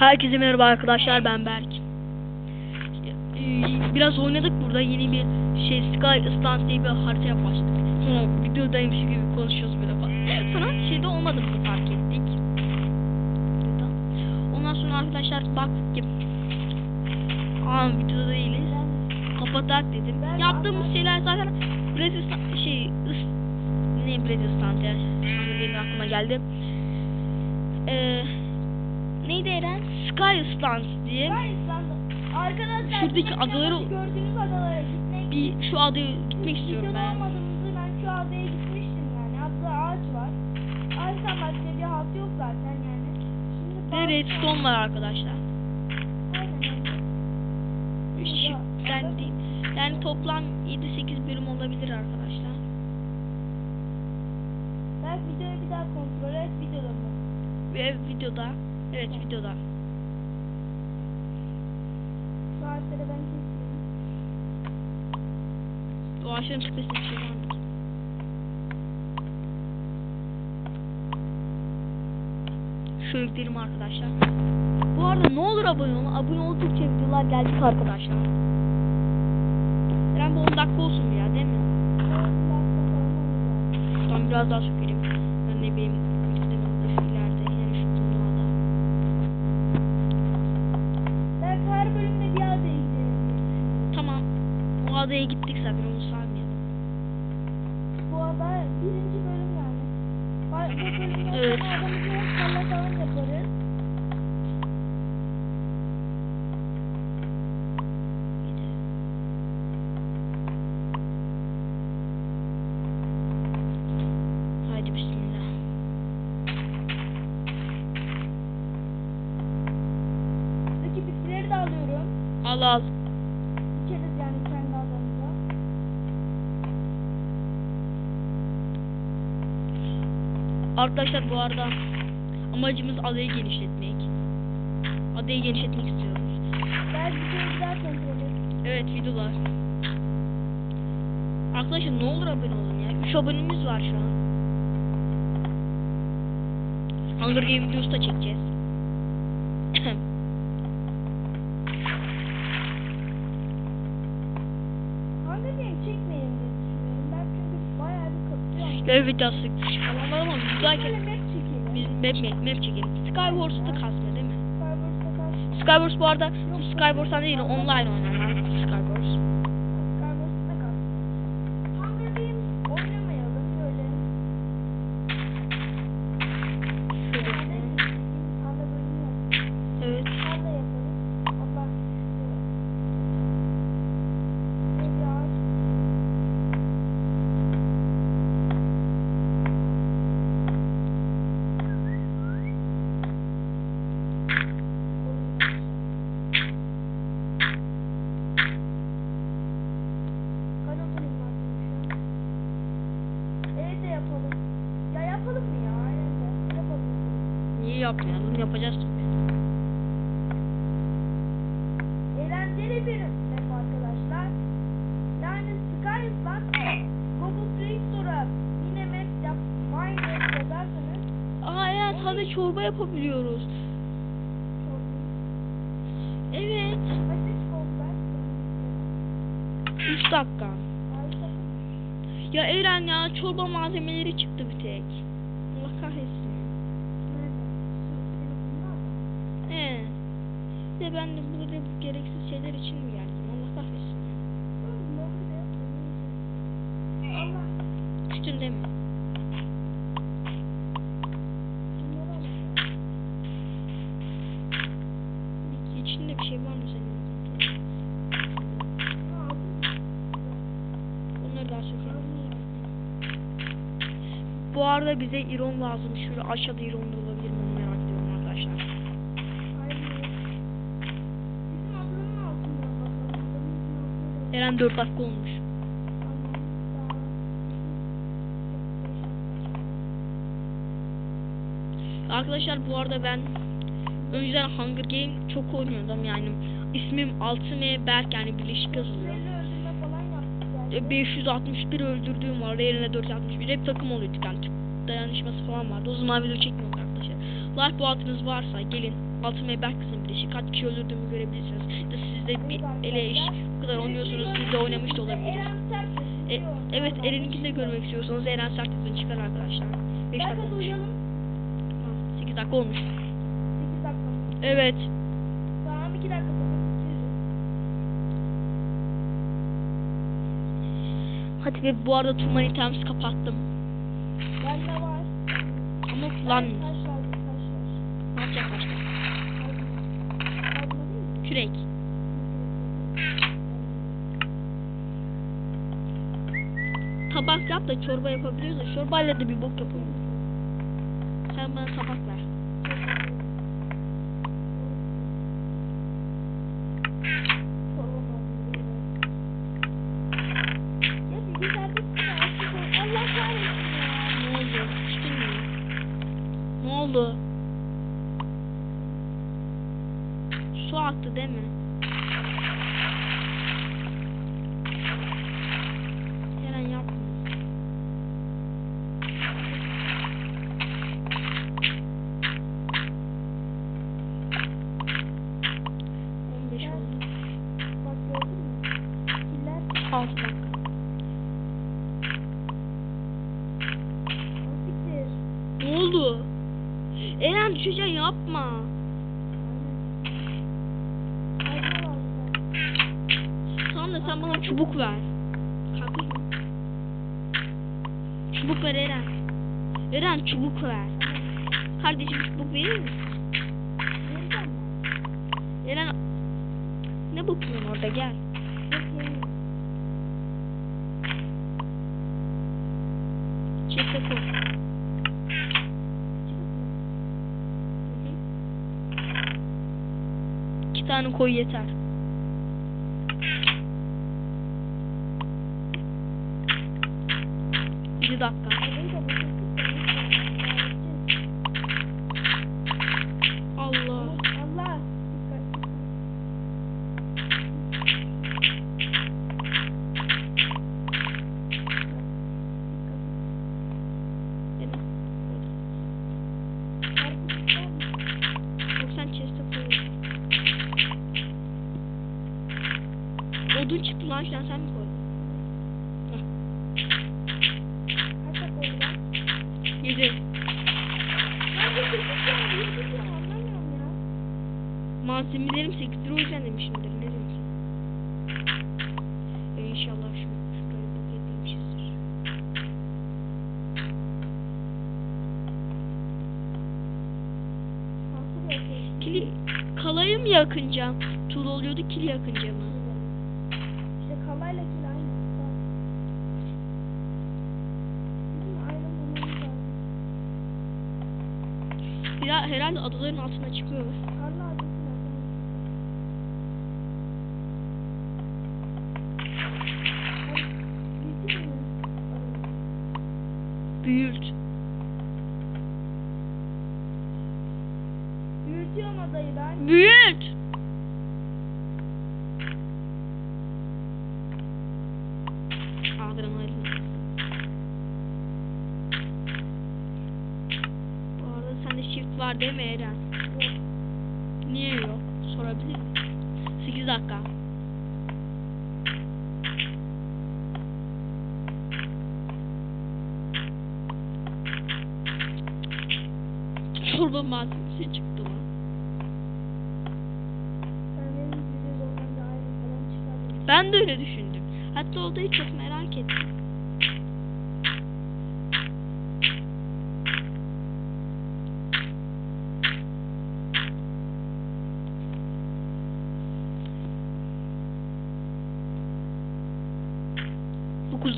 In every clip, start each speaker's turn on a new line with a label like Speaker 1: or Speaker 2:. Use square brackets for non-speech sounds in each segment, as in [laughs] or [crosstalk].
Speaker 1: Herkese merhaba arkadaşlar ben Berk. Ee, Biraz oynadık burada yeni bir şey Sky Stance diye bir harita yapmıştık. Sonra videodaymış gibi konuşuyoruz böyle falan. [laughs] Sonra şeyde olmadığımızı fark ettik. Ondan sonra arkadaşlar baktık ki Aa videoda değiliz. Kapatak dedim. Yaptığımız şeyler zaten resistan şey ıs, ne resistant ya. Şimdi aklıma geldi. Eee neydi Eren? Sky Stance diye
Speaker 2: Arkadaşlar
Speaker 1: Şuradaki adaları-
Speaker 2: gördüğünüz adalara gitmek
Speaker 1: bir şu adaya gitmek istiyorum ben.
Speaker 2: olmadığımızı ben şu adaya gitmiştim yani. Adada ağaç var. Ağaçtan başka bir halt yok zaten yani. Şimdi
Speaker 1: Ve redstone var arkadaşlar.
Speaker 2: Aynen.
Speaker 1: Şu, yani, yani toplam 7-8 bölüm olabilir arkadaşlar.
Speaker 2: Ben videoyu bir daha kontrol et videoda mı?
Speaker 1: Ve videoda, evet videoda.
Speaker 2: Şu ağaçları ben.
Speaker 1: O ağaçların tepesinde bir şey var mı? Şöyle arkadaşlar. Bu arada ne olur abone olun. Abone oldukça videolar gelecek arkadaşlar. Eren bu 10 dakika olsun ya değil mi? Şuradan biraz daha sökelim. Ben ne bileyim.
Speaker 2: Adaya
Speaker 1: gittik zaten onu saymayalım.
Speaker 2: Bu ada birinci bölüm yani. Ba- Bu bölümden [laughs]
Speaker 1: Evet.
Speaker 2: sonra adamızı hep sallatalım yaparız.
Speaker 1: Al al. Arkadaşlar bu arada amacımız adayı genişletmek. Adayı genişletmek istiyoruz.
Speaker 2: Bir daha kontrol et.
Speaker 1: Evet videolar. Arkadaşlar ne olur abone olun ya. 3 abonemiz var şu an. Hunger Game videosu da çekeceğiz. [clears throat] [clears throat]
Speaker 2: Hunger Game çekmeyelim diye düşünüyorum. Ben çünkü bayağı bir
Speaker 1: Ve videosu falan var ama güzel
Speaker 2: Böyle
Speaker 1: ki
Speaker 2: map çekelim.
Speaker 1: biz map, map, map çekelim. Skywars'ta kasmıyor değil mi? Skywars bu arada Skywars'tan değil online oynanan yapmayalım? Yapacağız.
Speaker 2: Eğlenceli bir map arkadaşlar. Yani Skyland Google Play Store'a yine map yap, Minecraft yazarsanız
Speaker 1: Aa evet sadece çorba yapabiliyoruz. Evet.
Speaker 2: Kaç dakika oldu ben?
Speaker 1: 3 dakika.
Speaker 2: Harika.
Speaker 1: Ya Eren ya çorba malzemeleri çıktı bir tek. Allah kahretsin. De ben de burada bu gereksiz şeyler için mi geldim? Allah kahretsin. Değil mi?
Speaker 2: Bunları.
Speaker 1: İçinde bir şey var mı senin? Onları daha.
Speaker 2: Aldım.
Speaker 1: Bu arada bize iron lazım. Şurada aşağıda iron olabilir mi Eren 4 dakika olmuş. Arkadaşlar bu arada ben önceden Hunger Game çok oynuyordum yani ismim Altın Berk yani birleşik yazılıyor. E, 561 öldürdüğüm var. Yerine 461. Hep takım oluyorduk yani. Dayanışması falan vardı. O zaman video çekmiyorduk arkadaşlar. Life bu altınız varsa gelin. Altın ve Berk kızın birleşik. Kaç kişi öldürdüğümü görebilirsiniz. Ya Da siz de bir ele eş bu kadar oynuyorsunuz. Siz de oynamış da olabiliriz.
Speaker 2: Sert
Speaker 1: E, evet Eren'inkini de görmek istiyorsanız Eren Sertiz'in çıkar arkadaşlar. 5 dakika olmuş.
Speaker 2: uyuyalım.
Speaker 1: 8 dakika olmuş.
Speaker 2: 8 dakika.
Speaker 1: Evet.
Speaker 2: Tamam 2 dakika.
Speaker 1: Hadi ve bu arada tüm manitamızı kapattım.
Speaker 2: Bende var.
Speaker 1: Ama
Speaker 2: Taş
Speaker 1: kullanmıyorum. Kürek. Tabak yap da çorba yapabiliyoruz da çorbayla da bir bok yapamıyoruz. Sen bana tabak ver.
Speaker 2: Allah kahretsin ya.
Speaker 1: Ne oldu? İçtin mi? Ne oldu? Su aktı değil mi? Eren yapma. On beş oldu.
Speaker 2: Bak gördün mü? Killer
Speaker 1: Altı dakika.
Speaker 2: siktir.
Speaker 1: Ne oldu? Eren düşeceksin yapma. Tamam da sen bana çubuk ver. Çubuk ver Eren. Eren çubuk ver. Kardeşim çubuk verir misin? Eren ne bakıyorsun orada gel. Çekte koy. Tane koy yeter. Bir dakika. Odun çıktı lan şu an sen mi koydun? Heh.
Speaker 2: Kaç dakika oldu lan?
Speaker 1: Yedi.
Speaker 2: Bu sekiz ya, yedi anlamıyorum ya.
Speaker 1: Malzemelerim 8 lira o yüzden demişimdir. Ne demişim? E inşallah şu şurayı
Speaker 2: yapıyorsun?
Speaker 1: Kili kalayı mı yakınca? Tuğla oluyordu kili yakınca mı? Ya herhalde adaların altına çıkıyor. Büyült.
Speaker 2: Büyütüyorum adayı ben.
Speaker 1: Büyült. Adrenalin. Bu arada sende değil mi Eren?
Speaker 2: Yok.
Speaker 1: Niye yok? Sorabilir miyim? 8 dakika. Çorba malzemesi çıktı lan.
Speaker 2: Ben
Speaker 1: de öyle düşündüm. Hatta odayı çok merak ettim.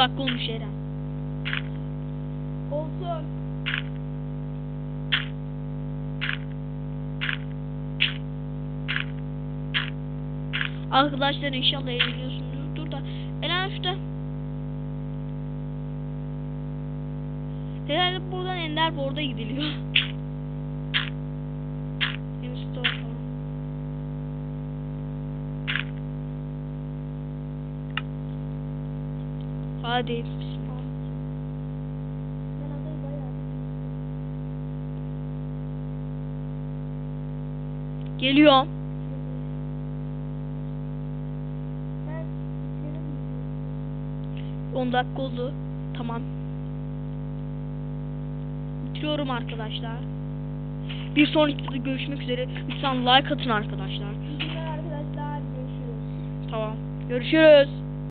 Speaker 1: Dakika olmuş Eren.
Speaker 2: Olsun.
Speaker 1: Arkadaşlar inşallah eğleniyorsunuzdur da Eren şurada Herhalde buradan Ender Board'a gidiliyor.
Speaker 2: Bayağı bir
Speaker 1: Geliyorum. 10 dakika oldu. Tamam. Bitiriyorum arkadaşlar. Bir sonraki videoda görüşmek üzere. Lütfen like atın arkadaşlar.
Speaker 2: Arkadaşlar. Görüşürüz.
Speaker 1: Tamam. Görüşürüz.